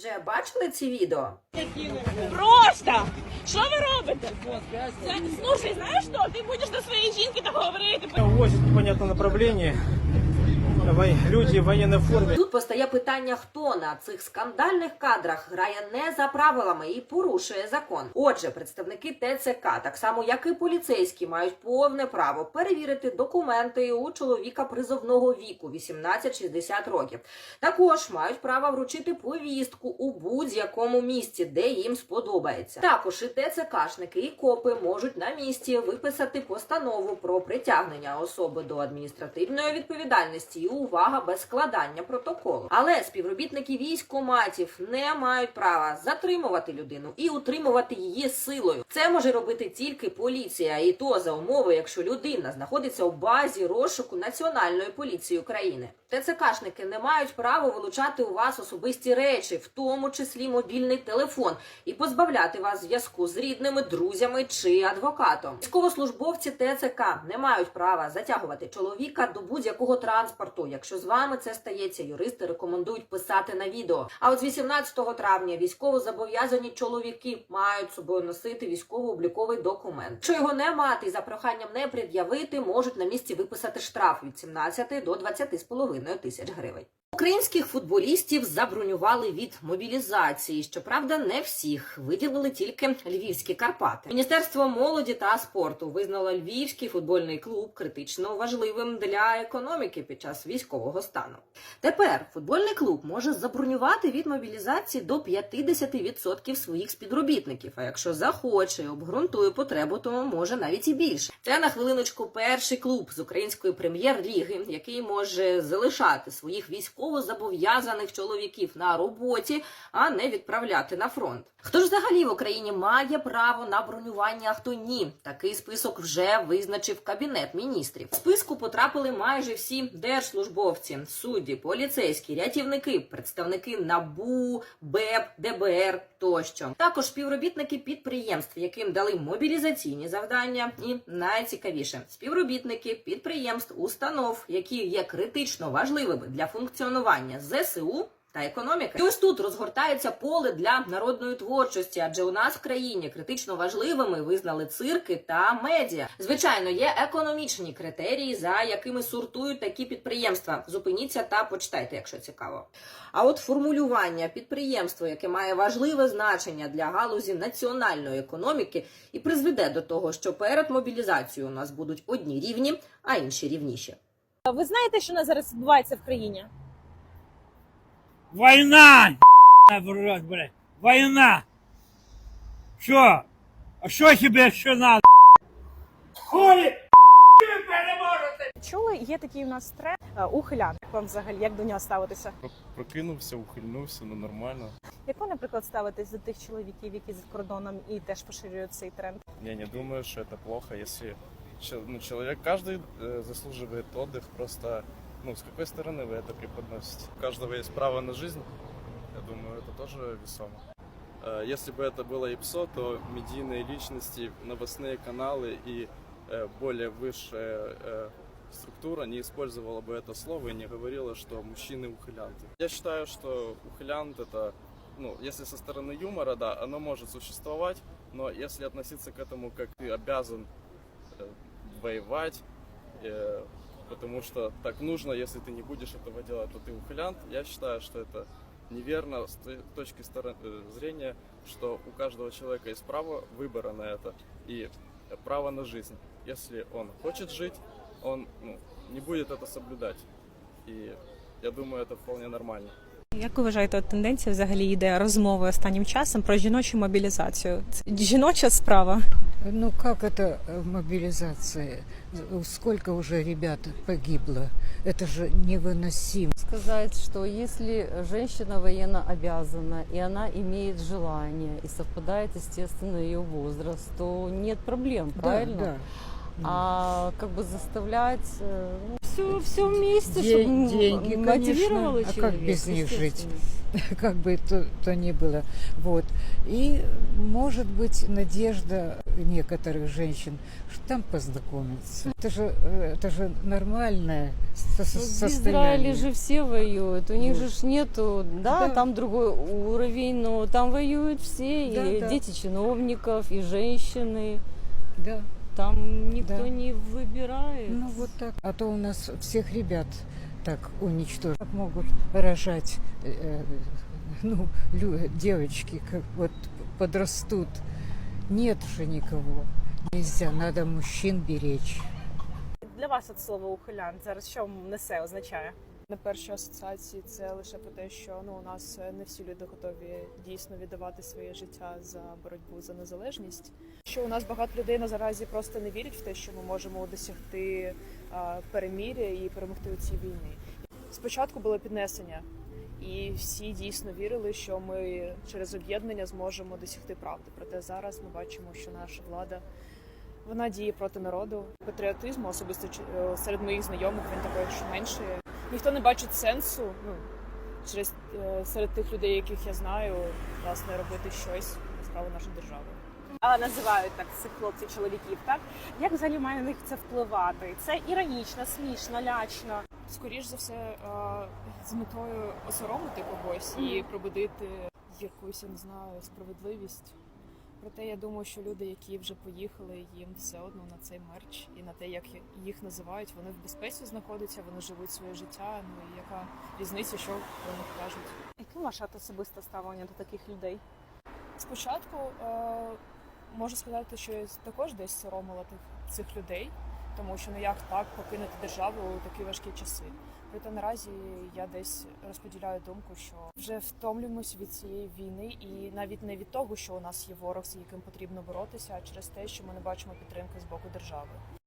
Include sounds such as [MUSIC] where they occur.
Вже бачили ці відео? Просто! Що ви робите? Це, слушай, знаєш що? Ти будеш до своєї жінки так говорити. Увозят понятно, Вой- люди в военной форме. Тут постає питання, хто на цих скандальних кадрах грає не за правилами і порушує закон. Отже, представники ТЦК, так само як і поліцейські, мають повне право перевірити документи у чоловіка призовного віку 18-60 років. Також мають право вручити повістку у будь-якому місці, де їм сподобається. Також і ТЦКшники, і копи можуть на місці виписати постанову про притягнення особи до адміністративної відповідальності увага без складання протоколу. Але співробітники військоматів не мають права затримувати людину і утримувати її силою. Це може робити тільки поліція, і то за умови, якщо людина знаходиться у базі розшуку Національної поліції України. ТЦКшники не мають права вилучати у вас особисті речі, в тому числі мобільний телефон, і позбавляти вас зв'язку з рідними, друзями чи адвокатом. Військовослужбовці ТЦК не мають права затягувати чоловіка до будь-якого транспорту. Якщо з вами це стається, юристи рекомендують писати на відео. А от з 18 травня військово зобов'язані чоловіки мають собою носити військово-обліковий документ. Що його не мати і за проханням не пред'явити, можуть на місці виписати штраф від 17 до 20,5 тисяч гривень. Українських футболістів забронювали від мобілізації. Щоправда, не всіх виділили тільки львівські Карпати. Міністерство молоді та спорту визнало львівський футбольний клуб критично важливим для економіки під час військового стану. Тепер футбольний клуб може забронювати від мобілізації до 50% своїх співробітників. А якщо захоче обґрунтує потребу, то може навіть і більше. Це на хвилиночку перший клуб з української прем'єр-ліги, який може залишати своїх військово зобов'язаних чоловіків на роботі, а не відправляти на фронт. Хто ж взагалі в Україні має право на бронювання, а хто ні? Такий список вже визначив кабінет міністрів. В списку потрапили майже всі держслужбовці, судді, поліцейські, рятівники, представники НАБУ, БЕП, ДБР тощо. Також співробітники підприємств, яким дали мобілізаційні завдання, і найцікавіше співробітники підприємств, установ, які є критично важливими для функціонування ЗСУ. Та економіки. І ось тут розгортається поле для народної творчості, адже у нас в країні критично важливими визнали цирки та медіа. Звичайно, є економічні критерії, за якими сортують такі підприємства. Зупиніться та почитайте, якщо цікаво. А от формулювання підприємства, яке має важливе значення для галузі національної економіки, і призведе до того, що перед мобілізацією у нас будуть одні рівні, а інші рівніші. Ви знаєте, що у нас зараз відбувається в країні? Война! в рот, блядь. Война! Що? А що тебе ще надо? Хули! Ви переможете! Чули, є такий у нас тренд е, ухилян. Як вам взагалі, як до нього ставитися? Про- Прокинувся, ухильнувся, ну нормально. Як ви, наприклад, ставитесь до тих чоловіків, які за кордоном і теж поширюють цей тренд? Я не думаю, что это плохо, если чел- ну, человек, каждый э, заслуживает отдых, просто, ну, с какой стороны вы это преподносите? У каждого есть право на жизнь, я думаю, это тоже весомо. Э, Если бы это было ИПСО, то медийные личности, новостные каналы и э, более высшая э, структура не использовала бы это слово и не говорила, что мужчины ухилянты. Я считаю, что ухилянт это, ну, если со стороны юмора, да, оно может существовать, но если относиться к этому как ты обязан воевать, потому что так нужно, если ты не будешь этого делать, то ты ухилянт, я считаю, что это неверно с той точки стороны, э, зрения, что у каждого человека есть право выбора на это и э, право на жизнь. Если он хочет жить, он ну, не будет это соблюдать. И я думаю, это вполне нормально. Як ви вважаєте, от тенденція взагалі йде розмови останнім часом про жіночу мобілізацію? Це жіноча справа. Ну как это э, мобилизация? Сколько уже ребят погибло? Это же невыносимо. сказать, что если женщина военно обязана и она имеет желание и совпадает, естественно, ее возраст, то нет проблем, правильно? Да, да. А как бы заставлять все, все вместе, Де- чтобы деньги, мотивировало конечно. А человека. как без них жить? естественно. [LAUGHS] как бы то, то ни было. Вот. И может быть надежда некоторых женщин, что там познакомиться. Это же, э, это же нормальное со- со- Ну, В состояние. Израиле же все воюют, у них Вот. же ж нету, да, Да. там другой уровень, но там воюют все, Да, и да. дети чиновников, и женщины. Да, Там никто Да. не выбирает. ну вот так. А то у нас всех ребят так уничтожат. Как могут рожать э, ну, лю- девочки, как вот подрастут. Нет уже никого. Нельзя, надо мужчин беречь. Для вас от слова ухилян зараз що несе, означає? На перші асоціації це лише про те, що ну у нас не всі люди готові дійсно віддавати своє життя за боротьбу за незалежність. Що у нас багато людей на заразі просто не вірять в те, що ми можемо досягти а, перемир'я і перемогти у цій війні. Спочатку було піднесення, і всі дійсно вірили, що ми через об'єднання зможемо досягти правди. Проте зараз ми бачимо, що наша влада. Вона діє проти народу. Патріотизму, особисто е, серед моїх знайомих, він також меншає. Ніхто не бачить сенсу ну, через е, серед тих людей, яких я знаю, власне, робити щось на справу нашої держави. А називають так цих хлопців, чоловіків, так? Як взагалі має на них це впливати? Це іронічно, смішно, лячно. Скоріш за все, з метою осоромити когось і пробудити якусь, я не знаю, справедливість. Проте я думаю, що люди, які вже поїхали, їм все одно на цей мерч і на те, як їх називають, вони в безпеці знаходяться, вони живуть своє життя. Ну і яка різниця, що про них кажуть. Яке ваше особисте ставлення до таких людей? Спочатку можу сказати, що я також десь соромила тих цих людей, тому що ну як так покинути державу у такі важкі часи. Проте наразі я десь розподіляю думку, що вже втомлюємось від цієї війни, і навіть не від того, що у нас є ворог, з яким потрібно боротися, а через те, що ми не бачимо підтримки з боку держави.